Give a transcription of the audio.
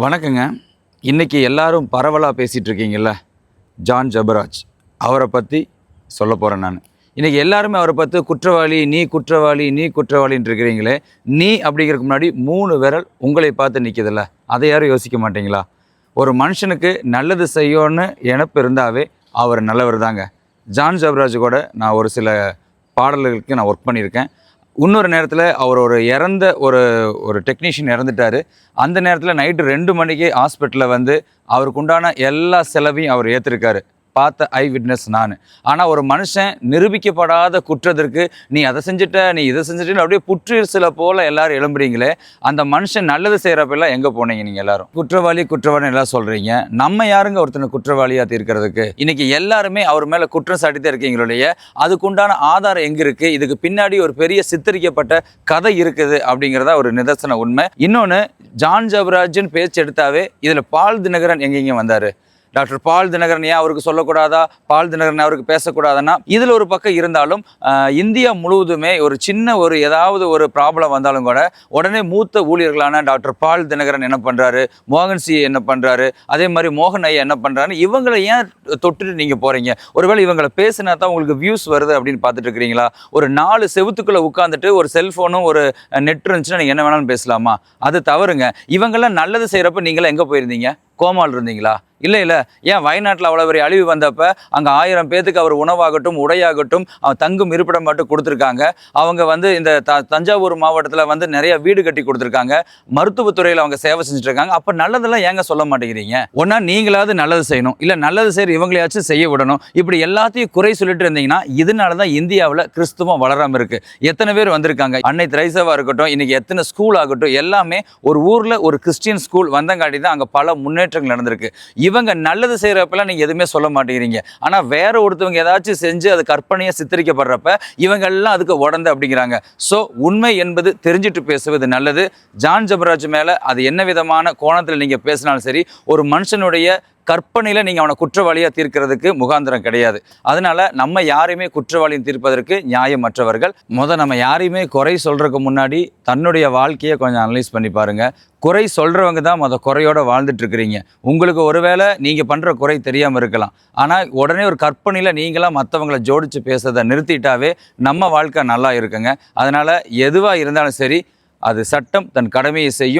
வணக்கங்க. இன்றைக்கி எல்லாரும் பரவலாக பேசிகிட்டு இருக்கீங்கல்ல ஜான் ஜபராஜ். அவரை பற்றி சொல்ல போகிறேன் நான். இன்றைக்கி எல்லாருமே அவரை பார்த்து குற்றவாளி நீ குற்றவாளி நீ குற்றவாளின்னு இருக்கிறீங்களே நீ அப்படிங்கிறதுக்கு முன்னாடி மூணு விரல் உங்களை பார்த்து நிற்கிதுல்ல அதை யாரும் யோசிக்க மாட்டீங்களா? ஒரு மனுஷனுக்கு நல்லது செய்யணும்னு நினப்பு இருந்தாவே அவர் நல்லவர் தாங்க. ஜான் ஜபராஜ் கூட நான் ஒரு சில பாடல்களுக்கு நான் ஒர்க் பண்ணியிருக்கேன். இன்னொரு நேரத்தில் அவர் ஒரு இறந்த ஒரு ஒரு டெக்னீஷியன் இறந்துட்டார். அந்த நேரத்தில் நைட்டு ரெண்டு மணிக்கு ஹாஸ்பிட்டலில் வந்து அவருக்கு உண்டான எல்லா செலவையும் அவர் ஏற்றிருக்காரு பார்த்த ஐ விட்னஸ் நான். ஆனால் ஒரு மனுஷன் நிரூபிக்கப்படாத குற்றத்திற்கு நீ அதை செஞ்சுட்ட நீ இதை செஞ்சுட்டு அப்படியே புற்றுசில போல எல்லாரும் எழும்புறீங்களே அந்த மனுஷன் நல்லது செய்கிறப்பெல்லாம் எங்கே போனீங்க நீங்கள் எல்லாரும்? குற்றவாளி குற்றவாளி எல்லாம் சொல்கிறீங்க நம்ம யாருங்க ஒருத்தனை குற்றவாளியாக தீர்க்கிறதுக்கு? இன்னைக்கு எல்லாருமே அவர் மேலே குற்றம் சாட்டித்தே இருக்கீங்களுடைய அதுக்குண்டான ஆதாரம் எங்கே இருக்குது இதுக்கு பின்னாடி ஒரு பெரிய சித்தரிக்கப்பட்ட கதை இருக்குது அப்படிங்கிறதா ஒரு நிதர்சன உண்மை. இன்னொன்று ஜான் ஜபராஜன் பேச்சு எடுத்தாவே இதில் பால் தினகரன் எங்கெங்கே வந்தார். டாக்டர் பால் தினகரன் ஏன் அவருக்கு சொல்லக்கூடாதா? பால் தினகரன் அவருக்கு பேசக்கூடாதுன்னா இதில் ஒரு பக்கம் இருந்தாலும் இந்தியா முழுவதுமே ஒரு சின்ன ஒரு ஏதாவது ஒரு ப்ராப்ளம் வந்தாலும் கூட உடனே மூத்த ஊழியர்களான டாக்டர் பால் தினகரன் என்ன பண்ணுறாரு மோகன் சி என்ன பண்ணுறாரு அதே மாதிரி மோகன் ஐயா என்ன பண்ணுறாரு இவங்களை ஏன் தொட்டுட்டு நீங்கள் போகிறீங்க ஒருவேளை இவங்களை பேசினா தான் உங்களுக்கு வியூஸ் வருது அப்படின்னு பார்த்துட்டு இருக்கிறீங்களா? ஒரு நாலு செவுத்துக்குள்ளே உட்காந்துட்டு ஒரு செல்ஃபோனும் ஒரு நெட் இருந்துச்சுன்னா நீங்கள் என்ன வேணாலும் பேசலாமா? அது தவறுங்க. இவங்கெல்லாம் நல்லது செய்கிறப்ப நீங்களாம் எங்கே போயிருந்தீங்க? கோமால் இருந்தீங்களா? இல்லை இல்லை. ஏன் வயநாட்டில் அவ்வளோ பெரிய அழிவு வந்தப்ப அங்கே ஆயிரம் பேத்துக்கு அவர் உணவாகட்டும் உடையாகட்டும் அவன் தங்கும் இருப்பிடம் மட்டும் கொடுத்துருக்காங்க. அவங்க வந்து இந்த த தஞ்சாவூர் மாவட்டத்தில் வந்து நிறைய வீடு கட்டி கொடுத்துருக்காங்க. மருத்துவத்துறையில் அவங்க சேவை செஞ்சுட்டு இருக்காங்க அப்போ நல்லதெல்லாம் ஏங்க சொல்ல மாட்டேங்கிறீங்க? ஒன்றா நீங்களாவது நல்லது செய்யணும். இல்லை நல்லது செய்கிற இவங்களையாச்சும் செய்ய விடணும். இப்படி எல்லாத்தையும் குறை சொல்லிட்டு இருந்தீங்கன்னா இதனால தான் இந்தியாவில் கிறிஸ்துவம் வளராமல் இருக்கு. எத்தனை பேர் வந்திருக்காங்க? அன்னை திரைசவாக இருக்கட்டும் இன்னைக்கு எத்தனை ஸ்கூல் ஆகட்டும் எல்லாமே ஒரு ஊரில் ஒரு கிறிஸ்டியன் ஸ்கூல் வந்தங்காட்டி தான் அங்கே பல முன்னேற்றங்கள் நடந்திருக்கு. இவங்க நல்லது செய்கிறப்பெல்லாம் நீங்கள் எதுவுமே சொல்ல மாட்டேங்கிறீங்க. ஆனால் வேற ஒருத்தவங்க ஏதாச்சும் செஞ்சு அது கற்பனையாக சித்தரிக்கப்படுறப்ப இவங்கெல்லாம் அதுக்கு உடந்து அப்படிங்கிறாங்க. ஸோ உண்மை என்பது தெரிஞ்சுட்டு பேசுவது நல்லது. ஜான் ஜபராஜ் மேலே அது என்ன விதமான கோணத்தில் நீங்கள் பேசினாலும் சரி ஒரு மனுஷனுடைய கற்பனையில் நீங்கள் அவனை குற்றவாளியாக தீர்க்கிறதுக்கு முகாந்திரம் கிடையாது. அதனால் நம்ம யாரையுமே குற்றவாளியும் தீர்ப்பதற்கு நியாயமற்றவர்கள். முத நம்ம யாரையுமே குறை சொல்கிறதுக்கு முன்னாடி தன்னுடைய வாழ்க்கையை கொஞ்சம் அனலைஸ் பண்ணி பாருங்கள் குறை சொல்கிறவங்க தான் மொதல் குறையோடு வாழ்ந்துட்டுருக்கிறீங்க உங்களுக்கு ஒருவேளை நீங்கள் பண்ணுற குறை தெரியாமல் இருக்கலாம். ஆனால் உடனே ஒரு கற்பனையில் நீங்களாம் மற்றவங்கள ஜோடித்து பேசுறதை நிறுத்திட்டாவே நம்ம வாழ்க்கை நல்லா இருக்குங்க. அதனால் எதுவாக இருந்தாலும் சரி அது சட்டம் தன் கடமையை செய்யும்.